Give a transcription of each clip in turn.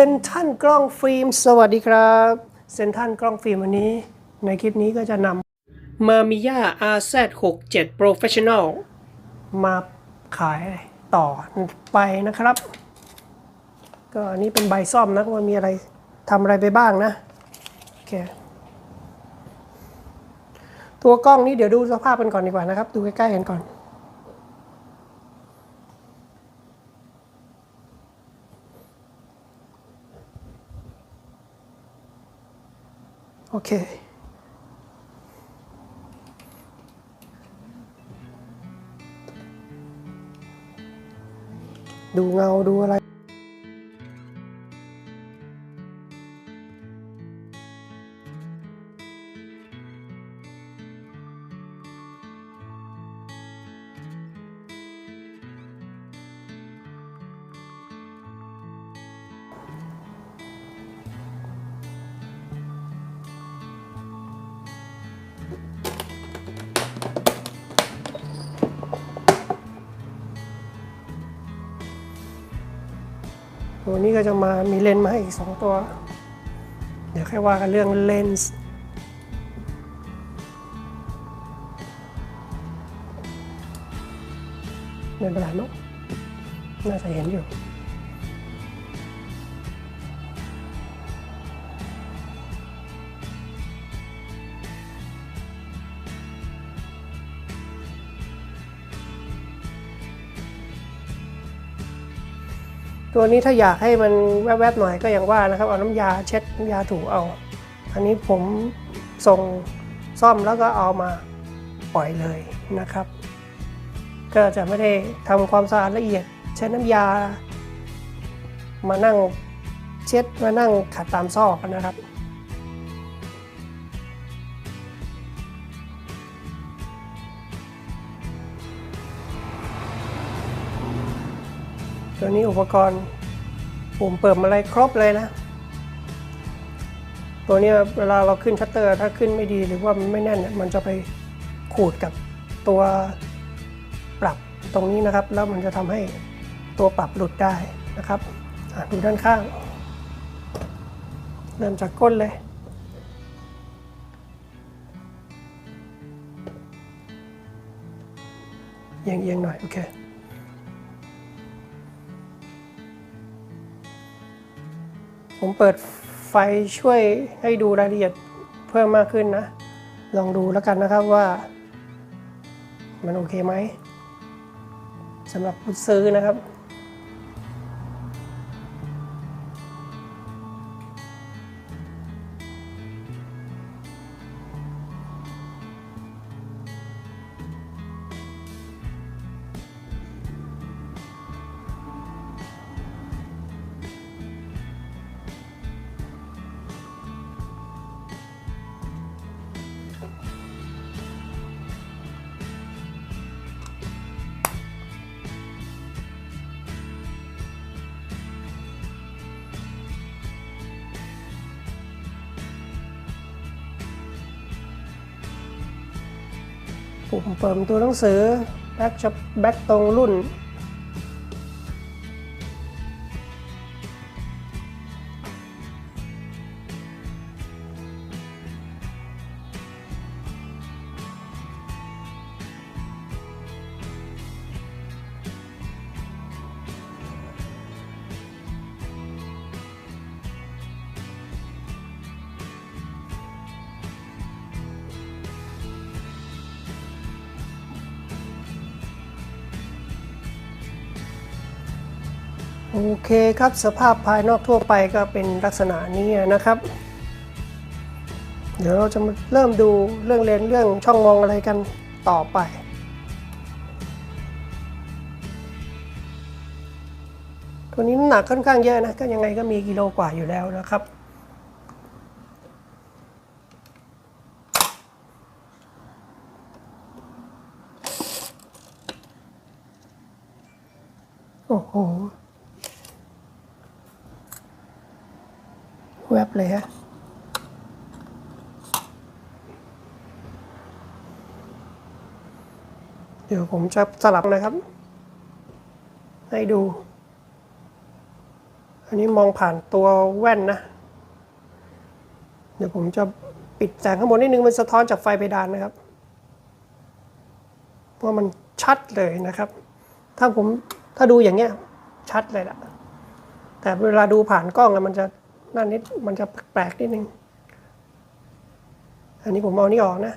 เซนทันกล้องฟิล์ม สวัสดีครับเซนทันกล้องฟิล์มวันนี้ ในคลิปนี้ก็จะนำมามิยา RZ67 Professional มาขายต่อไปนะครับ ก็อันนี้เป็นใบซ่อมนะว่ามีอะไรทำอะไรไปบ้างนะ โอเค ตัวกล้องนี้เดี๋ยวดูสภาพกันก่อนดีกว่านะครับ ดูใกล้ๆกันก่อน โอเคดูเงาดูอะไร ตัวนี้ก็จะมามีเลนส์มาให้อีก 2 ตัว เดี๋ยวค่อยว่ากันเรื่องเลนส์ไม่เป็นไรเนาะน่าจะเห็นอยู่ ตัวนี้ถ้าอยากให้มันแวบๆหน่อยก็อย่างว่านะครับเอาน้ำยาเช็ดน้ำยาถูเอา อันนี้ผมส่งซ่อมแล้วก็เอามาปล่อยเลยนะครับ ก็จะไม่ได้ทำความสะอาดละเอียดใช้น้ำยา มานั่งเช็ดมานั่งขัดตามซอกนะครับ ตัวนี้อุปกรณ์ปุ่มเปิดอะไรครบเลยนะ ตัวนี้เวลาเราขึ้นชัตเตอร์ถ้าขึ้นไม่ดีหรือว่ามันไม่แน่นเนี่ยมันจะไปขูดกับตัวปรับตรงนี้นะครับ แล้วมันจะทำให้ตัวปรับหลุดได้นะครับดูด้านข้างเริ่มจากก้นเลยเอียงๆหน่อย โอเค ผมเปิดไฟช่วยให้ดูรายละเอียดเพิ่มมากขึ้นนะ ลองดูแล้วกันนะครับว่า มันโอเคไหมสำหรับผู้ซื้อนะครับ ปุ่มเปิดตัวหนังสือแบ็คช็อปแบ็คตรงรุ่น โอเคครับสภาพภายนอกทั่วไปก็เป็นลักษณะนี้นะครับ เดี๋ยวเราจะมาเริ่มดูเรื่องเลนเรื่องช่องมองอะไรกันต่อไปตัวนี้น้ำหนักค่อนข้างเยอะนะก็ยังไงก็มีกิโลกว่าอยู่แล้วนะครับโอ้โห แวบเลยฮะเดี๋ยวผมจะสลับนะครับ ให้ดู อันนี้มองผ่านตัวแว่นนะ เดี๋ยวผมจะปิดแสงข้างบนนิดนึงมันสะท้อนจากไฟเพดานนะครับ เพราะมันชัดเลยนะครับ ถ้าผมถ้าดูอย่างเงี้ยชัดเลยละแต่เวลาดูผ่านกล้องมันจะ นั่นนิดมันจะแปลกๆนิดนึง อันนี้ผมเอานี่ออกนะ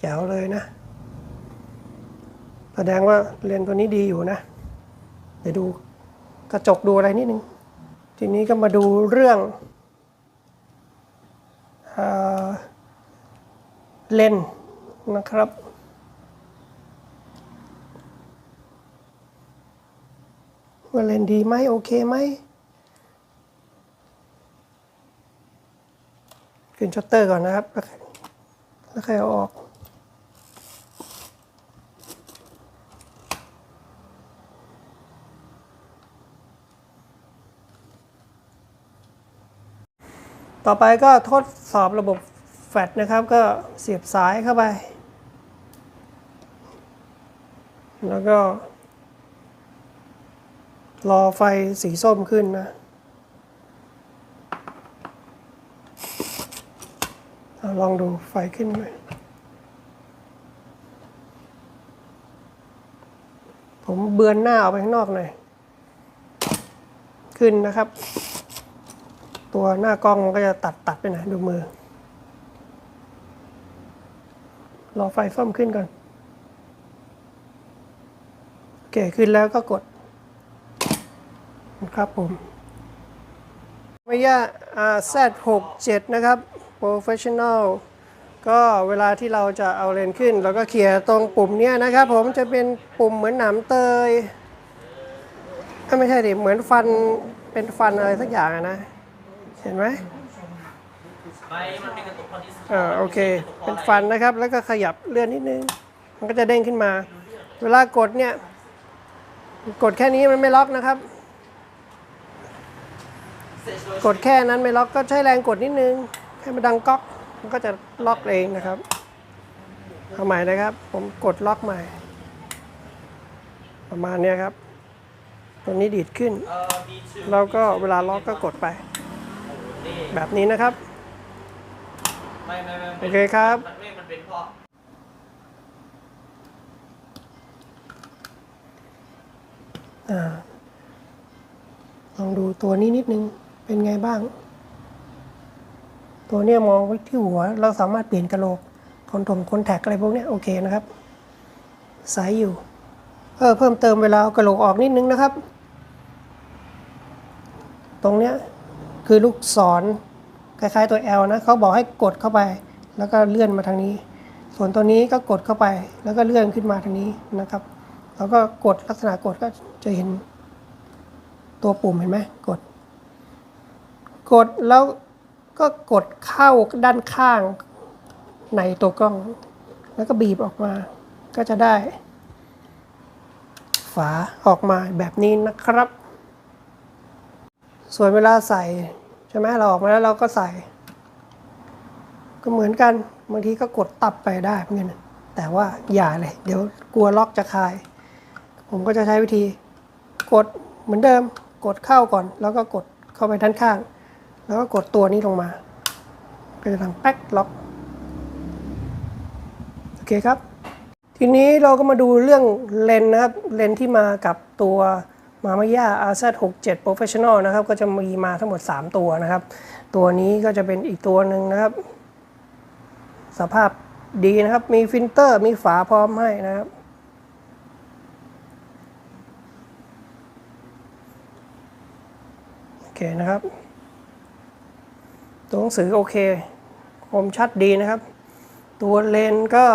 แจ๋วเลยนะ แสดงว่าเลนตัวนี้ดีอยู่นะ เดี๋ยวดูกระจกดูอะไรนิดนึง ทีนี้ก็มาดูเรื่องเอเลนนะครับ ว่าเล่นดีไหมโอเคไหมขึ้นชัตเตอร์ก่อนนะครับแล้วแล้วค่อยเอาออกต่อไปก็ทดสอบระบบแฟลชนะครับ ก็เสียบสายเข้าไป แล้วก็ รอไฟสีส้มขึ้นนะเอาลองดูไฟขึ้นไหมผมเบือนหน้าออกไปข้างนอกหน่อย ขึ้นนะครับ ตัวหน้ากล้องมันก็จะตัดตัดไปหน่อยดูมือ รอไฟส้มขึ้นก่อน โอเค ขึ้นแล้วก็กด ครับผมมายา RZ67 นะครับ Professional ก็เวลาที่เราจะเอาเลนขึ้น เราก็เขี่ยตรงปุ่มเนี้ยนะครับ ผมจะเป็นปุ่มเหมือนหนามเตยถ้าไม่ใช่ดิเหมือนฟันเป็นฟันอะไรสักอย่างนะ เห็นไหมเออ่าโอเค เป็นฟันนะครับ แล้วก็ขยับเลื่อนนิดนึง มันก็จะเด้งขึ้นมา เวลากดเนี่ย กดแค่นี้มันไม่ล็อกนะครับ กดแค่นั้นไม่ล็อกก็ใช้แรงกดนิดนึงให้มันดังก๊อกมันก็จะล็อกเองนะครับเอาใหม่นะครับ ผมกดล็อกใหม่ ประมาณนี้ครับ ตัวนี้ดีดขึ้นเอ่อ B2 แล้วก็เวลาล็อกก็กดไป แบบนี้นะครับโอเคครับลองดูตัวนี้นิดนึง เป็นไงบ้าง ตัวเนี้ยมองไว้ที่หัว เราสามารถเปลี่ยนกระโหลกคอนถงคอนแทคอะไรพวกเนี้ยโอเคนะครับใสอยู่ เออเพิ่มเติมเวลาเอากระโหลกออกนิดนึงนะครับ ตรงเนี้ยคือลูกศรคล้ายๆตัว L นะเขาบอกให้กดเข้าไป แล้วก็เลื่อนมาทางนี้ ส่วนตัวนี้ก็กดเข้าไป แล้วก็เลื่อนขึ้นมาทางนี้นะครับแล้วก็กดลักษณะกดก็จะเห็นตัวปุ่มเห็นไหมกด กดแล้วก็กดเข้าด้านข้างในตัวกล้อง แล้วก็บีบออกมา ก็จะได้ ฝาออกมาแบบนี้นะครับ ส่วนเวลาใส่ใช่ไหมเราออกมาแล้วเราก็ใส่ ก็เหมือนกันบางทีก็กดตับไปได้เหมือนกันแต่ว่าอย่าเลย เดี๋ยวกลัวล็อกจะคาย ผมก็จะใช้วิธี กดเหมือนเดิม กดเข้าก่อน แล้วก็กดเข้าไปด้านข้าง แล้วก็กดตัวนี้ลงมาก็จะทำแป๊กล็อกโอเคครับ ทีนี้เราก็มาดูเรื่องเลนส์นะครับ เลนส์ที่มากับตัว Mamiya RZ67 Professional นะครับ ก็จะมีมาทั้งหมด 3 ตัวนะครับ ตัวนี้ก็จะเป็นอีกตัวหนึ่งนะครับ สภาพดีนะครับ มีฟิลเตอร์ มีฝาพร้อมให้นะครับโอเคนะครับ ตัวหนังสือโอเค คมชัดดีนะครับ ตัวเลนก็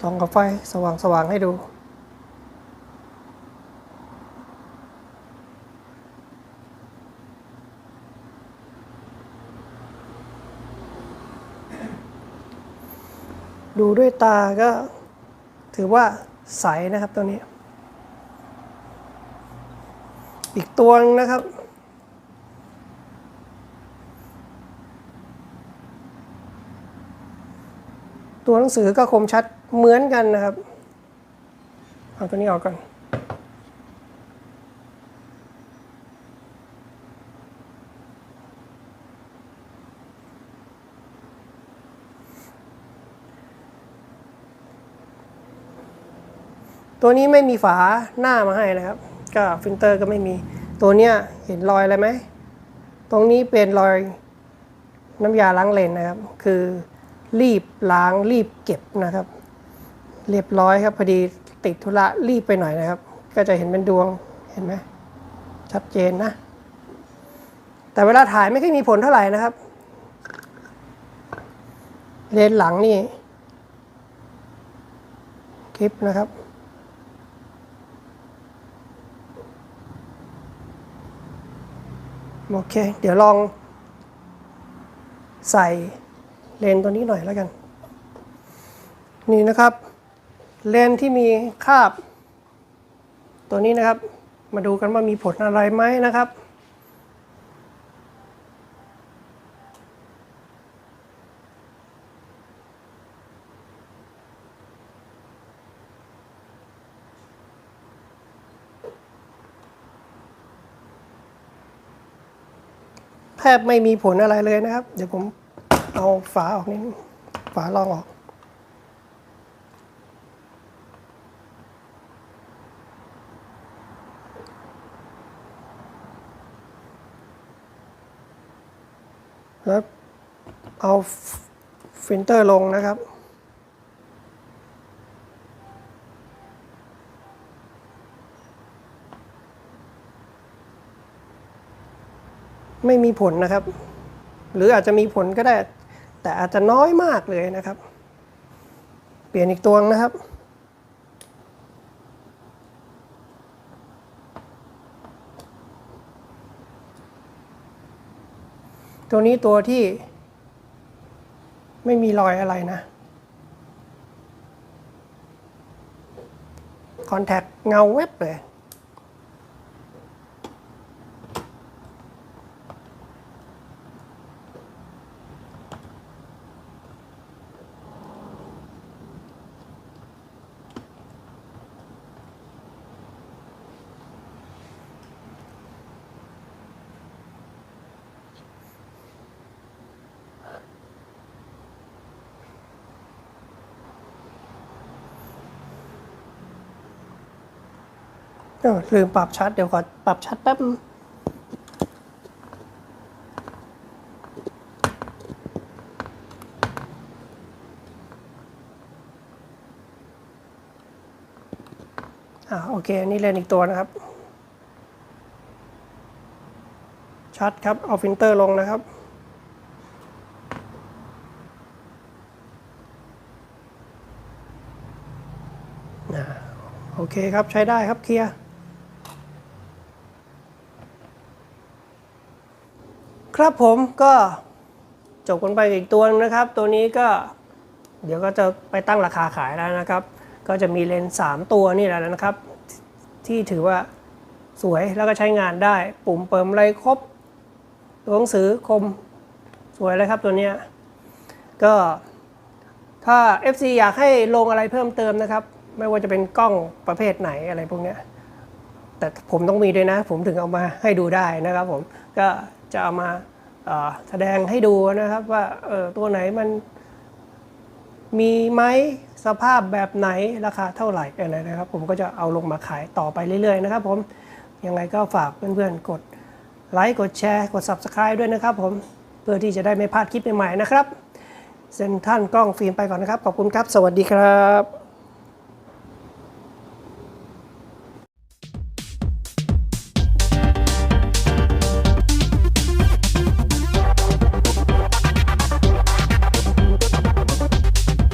ส่องกับไฟสว่างๆให้ดู ดูด้วยตาก็ถือว่า ใสนะครับตัวนี้ อีกตัวนนะครับ ตัวหนังสือก็คมชัดเหมือนกันนะครับเอาตัวนี้ออกก่อน ตัวนี้ไม่มีฝาหน้ามาให้นะครับ ก็ฟิลเตอร์ก็ไม่มี ตัวเนี้ยเห็นรอยอะไรไหม ตรงนี้เป็นรอยน้ำยาล้างเลนนะครับ คือรีบล้างรีบเก็บนะครับ เรียบร้อยครับพอดีติดธุระรีบไปหน่อยนะครับ ก็จะเห็นเป็นดวงเห็นไหมชัดเจนนะ แต่เวลาถ่ายไม่ค่อยมีผลเท่าไหร่นะครับ เลนหลังนี่คลิปนะครับ โอเค เดี๋ยวลองใส่เลนส์ตัวนี้หน่อยแล้วกัน นี่นะครับ เลนส์ที่มีคาบ ตัวนี้นะครับ มาดูกันว่ามีผลอะไรไหมนะครับ บไม่มีผลอะไรเลยนะครับ เดี๋ยวผมเอาฝาออกนิดนึงฝารองออกแล้วเอาฟิลเตอร์ลงนะครับ ไม่มีผลนะครับ หรืออาจจะมีผลก็ได้ แต่อาจจะน้อยมากเลยนะครับ เปลี่ยนอีกตัวนะครับ ตัวนี้ตัวที่ไม่มีรอยอะไรนะคอนแทคเงาเว็บเลย เออลืมปรับชัดเดี๋ยวขอนปรับชัดแป๊บอ่าโอเคนี่เลนอีกตัวนะครับ ชัดครับ เอาฟิลเตอร์ลงนะครับโอเคครับ ใช้ได้ครับเคลียร์ ครับผมก็จบกันไปอีกตัวนึงนะครับ ตัวนี้ก็เดี๋ยวก็จะไปตั้งราคาขายแล้วนะครับ ก็จะมีเลนส์3ตัวนี่แหละนะครับ ที่ถือว่าสวยแล้วก็ใช้งานได้ ปุ่มเปิมอะไรครบตัวหนังสือคมสวยเลยครับตัวนี้ก็ถ้า FC อยากให้ลงอะไรเพิ่มเติมนะครับ ไม่ว่าจะเป็นกล้องประเภทไหนอะไรพวกนี้แต่ผมต้องมีด้วยนะ ผมถึงเอามาให้ดูได้นะครับผมก็ จะเอามาแสดงให้ดูนะครับว่าตัวไหนมันมีไหมสภาพแบบไหนราคาเท่าไหร่อะไรนะครับ ผมก็จะเอาลงมาขายต่อไปเรื่อยๆนะครับ ผมยังไงก็ฝากเพื่อนๆกดไลค์กดแชร์กด Subscribe ด้วยนะครับ ผมเพื่อที่จะได้ไม่พลาดคลิปใหม่ๆนะครับเซนท่านกล้องฟิล์มไปก่อนนะครับ ขอบคุณครับ สวัสดีครับ